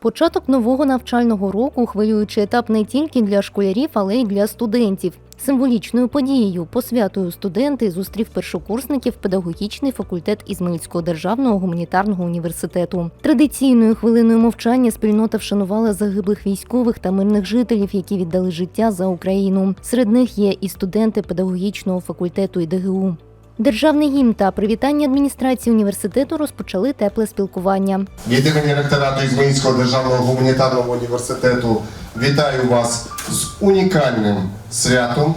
Початок нового навчального року хвилюючий етап не тільки для школярів, але й для студентів. Символічною подією посвятою студенти зустрів першокурсників педагогічний факультет Ізмаїльського державного гуманітарного університету. Традиційною хвилиною мовчання спільнота вшанувала загиблих військових та мирних жителів, які віддали життя за Україну. Серед них є і студенти педагогічного факультету ІДГУ. Державний гімн та привітання адміністрації університету розпочали тепле спілкування. Від імені ректорату Ізмаїльського державного гуманітарного університету вітаю вас з унікальним святом.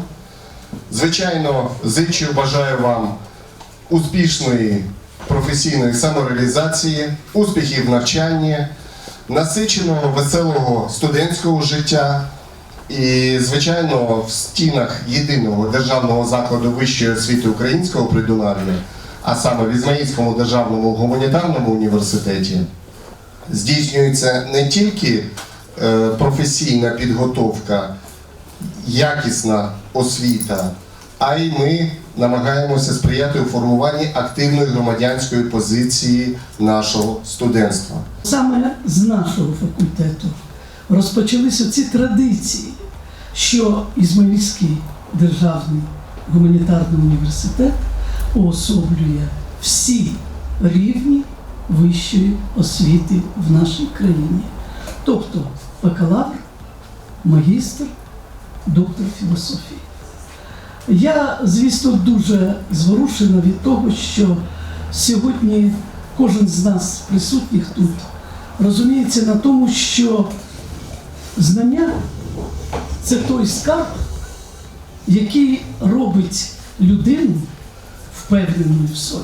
Звичайно, зичу бажаю вам успішної професійної самореалізації, успіхів в навчанні, насиченого, веселого студентського життя. І, звичайно, в стінах єдиного державного закладу вищої освіти українського придунав'я, а саме в Ізмаїльському державному гуманітарному університеті, здійснюється не тільки е, професійна підготовка, якісна освіта, а й ми намагаємося сприяти у формуванні активної громадянської позиції нашого студентства. Саме з нашого факультету розпочалися ці традиції, що Ізмаїльський державний гуманітарний університет уособлює всі рівні вищої освіти в нашій країні. Тобто бакалавр, магістр, доктор філософії. Я, звісно, дуже зворушена від того, що сьогодні кожен з нас, присутніх тут, розуміється на тому, що знання це той скарб, який робить людину впевненою в собі.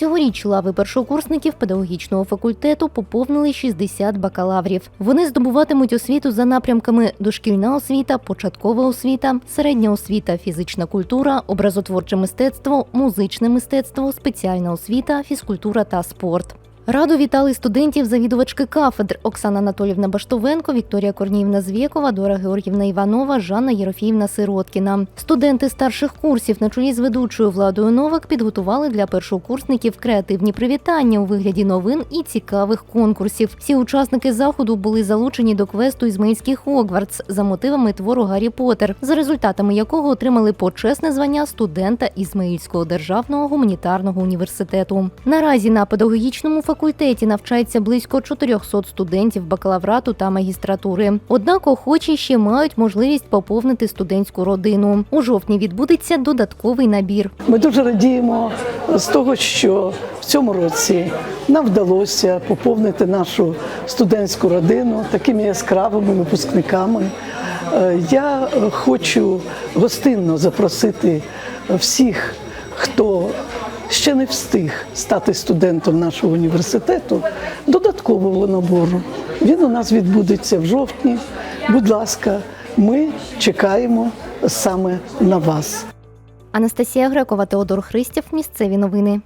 Цьогоріч лави першокурсників педагогічного факультету поповнили 60 бакалаврів. Вони здобуватимуть освіту за напрямками дошкільна освіта, початкова освіта, середня освіта, фізична культура, образотворче мистецтво, музичне мистецтво, спеціальна освіта, фізкультура та спорт. Раду вітали студентів завідувачки кафедр Оксана Анатолівна Баштовенко, Вікторія Корніївна Звєкова, Дора Георгівна Іванова, Жанна Єрофіївна Сироткіна. Студенти старших курсів на чолі з ведучою Владою Новак підготували для першокурсників креативні привітання у вигляді новин і цікавих конкурсів. Всі учасники заходу були залучені до квесту Ізмаїльський Хогвартс за мотивами твору Гаррі Поттер, за результатами якого отримали почесне звання студента Ізмаїльського державного гуманітарного університету. Наразі на педагогічному факультеті навчається близько 400 студентів бакалаврату та магістратури. Однак охочі ще мають можливість поповнити студентську родину. У жовтні відбудеться додатковий набір. Ми дуже радіємо з того, що в цьому році нам вдалося поповнити нашу студентську родину такими яскравими випускниками. Е, Я хочу гостинно запросити всіх, хто ще не встиг стати студентом нашого університету, додаткового набору. Він у нас відбудеться в жовтні. Будь ласка, ми чекаємо саме на вас. Анастасія Грекова, Теодор Христів. Місцеві новини.